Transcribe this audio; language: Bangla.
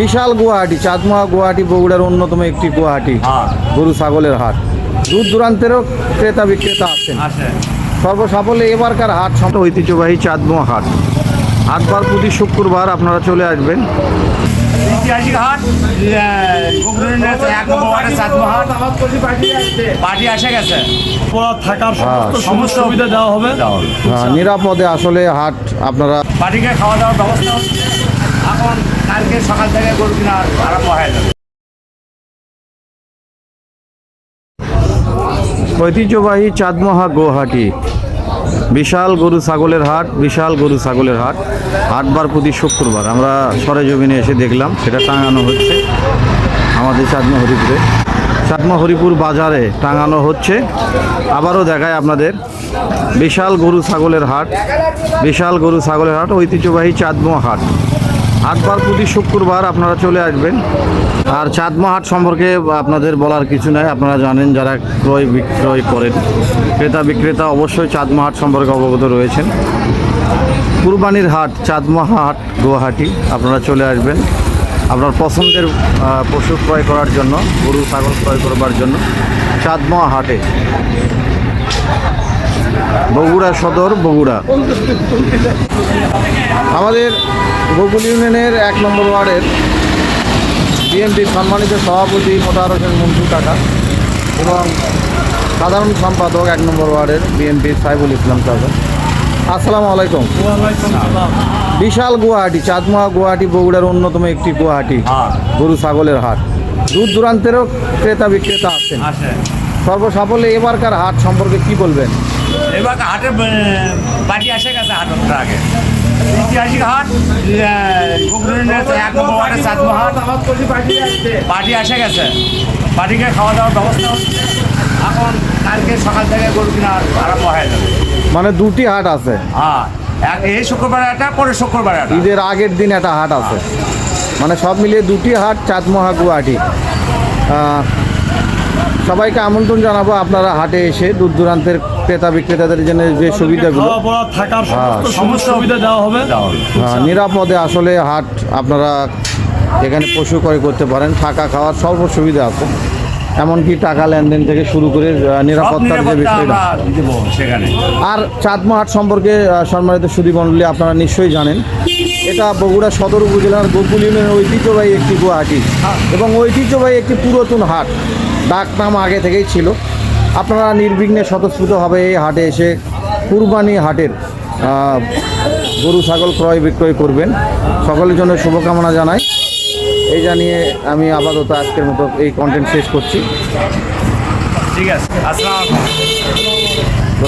বিশাল গুয়াহাটি চাঁদমোহা গুয়াহাটি বগুড়ার অন্যতম একটি গুয়াহাটি হ্যাঁ। গরু ছাগলের হাট। দূর দূরান্তেরও ক্রেতা বিক্রেতা আছেন। আছে সর্বসাফল্যে এবারকার হাট সম- ঐতিহ্যবাহী চাঁদমোহা হাট। হাটবার প্রতি শুক্রবার আপনারা চলে আসবেন। ঐতিহাসিক হাট এক নম্বর ওয়ার্ডের চাঁদমা হাট। পার্টি এসে গেছে। থাকার হ্যাঁ। সমস্ত সুবিধা দেওয়া হবে। নিরাপদে আসলে হাট আপনারা পার্টিকে খাওয়া দাওয়ার ব্যবস্থা। এখন সকাল থেকে গরু কিনা আরম্ভ হয়ে যাবে ঐতিহ্যবাহী চাঁদমোহা গুয়াহাটি বিশাল গরু ছাগলের হাট, বিশাল গরু ছাগলের হাট। হাটবার প্রতি শুক্রবার। আমরা সরেজমিনে এসে দেখলাম, সেটা টাঙানো হচ্ছে আমাদের চাঁদমা হরিপুরে চাঁদমা হরিপুর বাজারে টাঙানো হচ্ছে। আবারও দেখায় আপনাদের, বিশাল গরু ছাগলের হাট, বিশাল গরু ছাগলের হাট, ঐতিহ্যবাহী চাঁদমোহা হাট। হাটবার প্রতি শুক্রবার আপনারা চলে আসবেন। আর চাঁদমা হাট সম্পর্কে আপনাদের বলার কিছু নাই, আপনারা জানেন যারা ক্রয় বিক্রয় করেন। ক্রেতা বিক্রেতা অবশ্যই চাঁদমা হাট সম্পর্কে অবগত রয়েছেন। কুরবানির হাট চাঁদমা হাট গুয়াহাটি, আপনারা চলে আসবেন। আপনার পছন্দের পশু ক্রয় করার জন্য, গরু, ছাগল ক্রয় করবার জন্য চাঁদমা হাটে বগুড়া সদর, বগুড়া। আমাদের গোকুল ইউনিয়নের এক নম্বর ওয়ার্ডের বিএনপির সম্মানিত সভাপতি মোতাহার হোসেন মন্টু কাকা এবং সাধারণ সম্পাদক এক নম্বর ওয়ার্ডের বিএনপির সাইবুল ইসলাম কাকা। আসসালামু আলাইকুম। বিশাল গুয়াহাটি, চাঁদমোহা গুয়াহাটি, বগুড়ার অন্যতম একটি গুয়াহাটি। গরু ছাগলের হাট। দূর দূরান্তেরও ক্রেতা বিক্রেতা আছে সর্বসাফল্যে এবারকার হাট সম্পর্কে কি বলবেন? এবার হাটের পার্টি এসে গেছে হাটের আগে। ঐতিহাসিক হাট এক নম্বর ওয়ার্ডের হাট পার্টি এসে গেছে। পার্টিকে খাওয়া দাওয়ার ব্যবস্থা হচ্ছে। এখন কালকে সকাল থেকে গরু কিনা আরম্ভ হয়ে যাবে। মানে দুটি হাট আছে? হ্যাঁ এক- এই শুক্রবার একটা পরে শুক্রবার একটা। ঈদের আগের দিন একটা হাট আছে। মানে সব মিলিয়ে দুটি হাট চাঁদমোহা গুয়াহাটি। আহ, সবাইকে আমন্ত্রণ জানাব আপনারা হাটে এসে দূর দূরান্তের ক্রেতা বিক্রেতাদের জন্য যে সুবিধাগুলো। থাকার সমস্ত হ্যাঁ। সমস্ত সুবিধা দেওয়া হবে। নিরাপদে আসলে হাট আপনারা এখানে পশু ক্রয় করতে পারেন থাকা খাওয়ার সর্ব সুবিধা আছে। এমনকি টাকা লেনদেন থেকে শুরু করে নিরাপত্তার যে বিষয়টা। আমরা দেবো সেখানে। আর চাঁদমা হাট সম্পর্কে সম্মানিত সুদীমণ্ডলী আপনারা নিশ্চয়ই জানেন। এটা বগুড়া সদর উপজেলার গোকুল ইউনিয়নের ঐতিহ্যবাহী একটি গুয়াহাটি এবং ঐতিহ্যবাহী একটি পুরাতন হাট। ডাক নাম আগে থেকেই ছিল। আপনারা নির্বিঘ্নে স্বতঃস্ফূর্তভাবে এই হাটে এসে কুরবানি হাটের গরু, ছাগল ক্রয় বিক্রয় করবেন। সকলের জন্য শুভকামনা জানাই। এই জানিয়ে আমি আপাতত আজকের মতো এই কন্টেন্ট শেষ করছি। ঠিক আছে, আসসালাম